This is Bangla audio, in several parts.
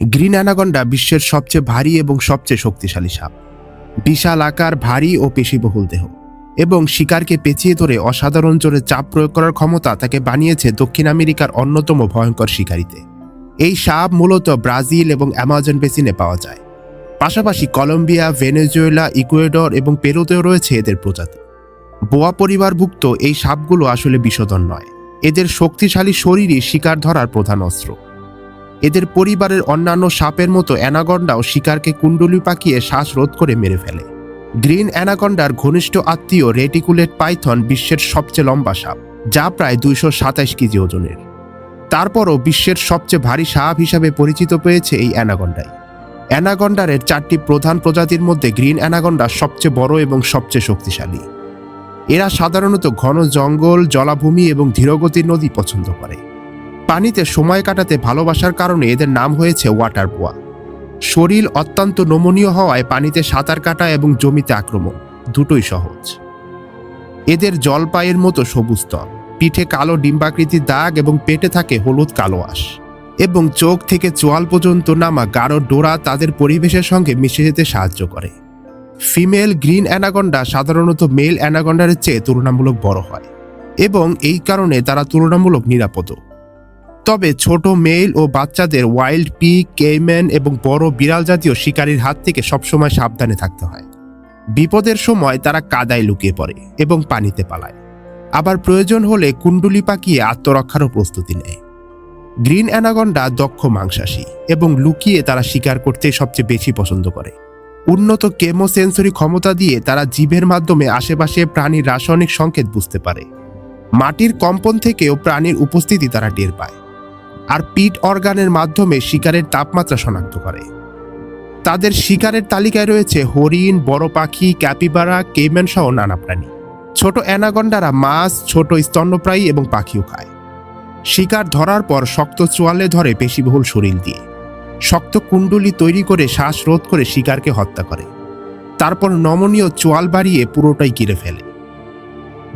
গ্রিন অ্যানাগন্ডা বিশ্বের সবচেয়ে ভারী এবং সবচেয়ে শক্তিশালী সাপ। বিশাল আকার, ভারী ও পেশিবহুল দেহ এবং শিকারকে পেঁচিয়ে ধরে অসাধারণ জোরে চাপ প্রয়োগ করার ক্ষমতা তাকে বানিয়েছে দক্ষিণ আমেরিকার অন্যতম ভয়ঙ্কর শিকারিতে। এই সাপ মূলত ব্রাজিল এবং অ্যামাজন বেসিনে পাওয়া যায়। পাশাপাশি কলম্বিয়া, ভেনেজুয়েলা, ইকুয়েডর এবং পেরুতেও রয়েছে এদের প্রজাতি। বোয়া পরিবারভুক্ত এই সাপগুলো আসলে বিষধর নয়। এদের শক্তিশালী শরীরই শিকার ধরার প্রধান অস্ত্র। এদের পরিবারের অন্যান্য সাপের মতো অ্যানাগন্ডাও শিকারকে কুণ্ডলি পাকিয়ে শ্বাসরোধ করে মেরে ফেলে। গ্রিন অ্যানাকন্ডার ঘনিষ্ঠ আত্মীয় রেটিকুলেট পাইথন বিশ্বের সবচেয়ে লম্বা সাপ, যা প্রায় দুইশো সাতাশ কেজি ওজনের। তারপরও বিশ্বের সবচেয়ে ভারী সাপ হিসাবে পরিচিত পেয়েছে এই অ্যানাগন্ডাই। অ্যানাগন্ডারের চারটি প্রধান প্রজাতির মধ্যে গ্রিন অ্যানাগন্ডা সবচেয়ে বড় এবং সবচেয়ে শক্তিশালী। এরা সাধারণত ঘন জঙ্গল, জলাভূমি এবং ধীরগতির নদী পছন্দ করে। পানিতে সময় কাটাতে ভালোবাসার কারণে এদের নাম হয়েছে ওয়াটার বোয়া। শরীর অত্যন্ত নমনীয় হওয়ায় পানিতে সাঁতার কাটা এবং জমিতে আক্রমণ দুটোই সহজ। এদের জলপাইয়ের মতো সবুজ ত্বক, পিঠে কালো ডিম্বাকৃতির দাগ এবং পেটে থাকে হলুদ কালো আঁশ এবং চোখ থেকে চোয়াল পর্যন্ত নামা গাঢ় ডোরা তাদের পরিবেশের সঙ্গে মিশে যেতে সাহায্য করে। ফিমেল গ্রিন অ্যানাগন্ডা সাধারণত মেল অ্যানাগন্ডারের চেয়ে তুলনামূলক বড় হয় এবং এই কারণে তারা তুলনামূলক নিরাপদ। তবে ছোট মেল ও বাচ্চাদের ওয়াইল্ড পিক কেইম্যান এবং বড় বিড়াল জাতীয় শিকারীর হাত থেকে সবসময় সাবধানে থাকতে হয়। বিপদের সময় তারা কাদায় লুকিয়ে পড়ে এবং পানিতে পালায়। আবার প্রয়োজন হলে কুণ্ডুলি পাকিয়ে আত্মরক্ষারও প্রস্তুতি নেয়। গ্রিন অ্যানাগন্ডা দক্ষ মাংসাশী এবং লুকিয়ে তারা শিকার করতে সবচেয়ে বেশি পছন্দ করে। উন্নত কেমোসেন্সরি ক্ষমতা দিয়ে তারা জীবের মাধ্যমে আশেপাশে প্রাণীর রাসায়নিক সংকেত বুঝতে পারে। মাটির কম্পন থেকেও প্রাণীর উপস্থিতি তারা টের পায়। আর পিট অর্গানের মাধ্যমে শিকারের তাপমাত্রা শনাক্ত করে। তাদের শিকারের তালিকায় রয়েছে হরিণ, বড় পাখি, ক্যাপিবারা, কেইম্যান সহ নানা প্রাণী। ছোট অ্যানাগন্ডারা মাছ, ছোট স্তন্যপ্রায়ী এবং পাখিও খায়। শিকার ধরার পর শক্ত চোয়ালে ধরে পেশিবহুল শরীর দিয়ে। শক্ত কুণ্ডলি তৈরি করে শ্বাস রোধ করে শিকারকে হত্যা করে। তারপর নমনীয় চোয়াল বাড়িয়ে পুরোটাই কিরে ফেলে।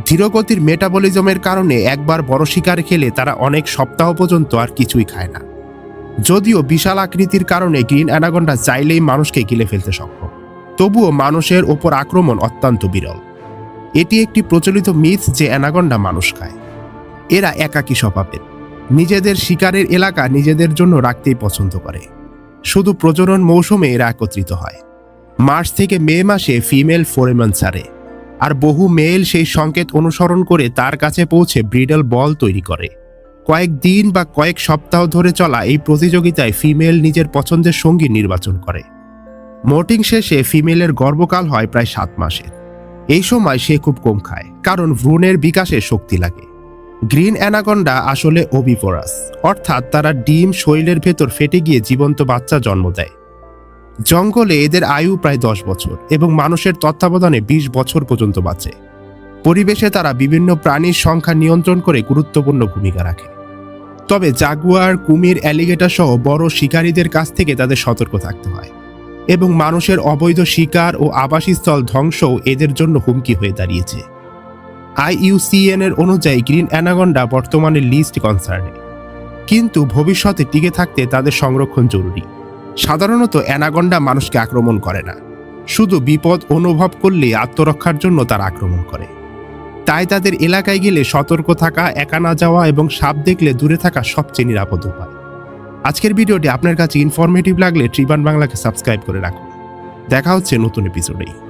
ধীরগতির মেটাবলিজমের কারণে একবার বড় শিকার খেলে তারা অনেক সপ্তাহ পর্যন্ত আর কিছুই খায় না। যদিও বিশাল আকৃতির কারণে গ্রিন অ্যানাগন্ডা চাইলেই মানুষকে গিলে ফেলতে সক্ষম। তবুও মানুষের ওপর আক্রমণ অত্যন্ত বিরল। এটি একটি প্রচলিত মিথ যে অ্যানাগন্ডা মানুষ খায়। এরা একাকী স্বভাবের। নিজেদের শিকারের এলাকা নিজেদের জন্য রাখতেই পছন্দ করে। শুধু প্রজনন মৌসুমে এরা একত্রিত হয়। মার্চ থেকে মে মাসে ফিমেল ফোরেমন ছাড়ে আর বহু মেল সেই সংকেত অনুসরণ করে তার কাছে পৌঁছে ব্রিডল বল তৈরি করে। কয়েক দিন বা কয়েক সপ্তাহ ধরে চলা এই প্রতিযোগিতায় ফিমেল নিজের পছন্দের সঙ্গী নির্বাচন করে। মোটিং শেষে ফিমেলের গর্ভকাল হয় প্রায় সাত মাসের এই সময় সে খুব কম খায়, কারণ ভ্রূণের বিকাশে শক্তি লাগে। গ্রিন অ্যানাকন্ডা আসলে ওবিপোরাস অর্থাৎ তারা ডিম শরীরের ভেতর ফেটে গিয়ে জীবন্ত বাচ্চা জন্ম দেয়। জঙ্গলে এদের আয়ু প্রায় দশ বছর এবং মানুষের তত্ত্বাবধানে ২০ বছর পর্যন্ত বাঁচে। পরিবেশে তারা বিভিন্ন প্রাণীর সংখ্যা নিয়ন্ত্রণ করে গুরুত্বপূর্ণ ভূমিকা রাখে। তবে জাগুয়ার, কুমির, অ্যালিগেটার সহ বড় শিকারীদের কাছ থেকে তাদের সতর্ক থাকতে হয় এবং মানুষের অবৈধ শিকার ও আবাসস্থল ধ্বংসও এদের জন্য হুমকি হয়ে দাঁড়িয়েছে। আইইউসিএন এর অনুযায়ী গ্রিন অ্যানাগন্ডা বর্তমানে লিস্ট কনসার্নে। কিন্তু ভবিষ্যতে টিকে থাকতে তাদের সংরক্ষণ জরুরি। সাধারণত অ্যানাগন্ডা মানুষকে আক্রমণ করে না। শুধু বিপদ অনুভব করলে আত্মরক্ষার জন্য তার আক্রমণ করে। তাই তাদের এলাকায় গেলে সতর্ক থাকা, একা না যাওয়া এবং সাপ দেখলে দূরে থাকা সবচেয়ে নিরাপদ উপায়। আজকের ভিডিওটি আপনার কাছে ইনফরমেটিভ লাগলে ট্রিবান বাংলাকে সাবস্ক্রাইব করে রাখুন। দেখা হচ্ছে নতুন এপিসোডেই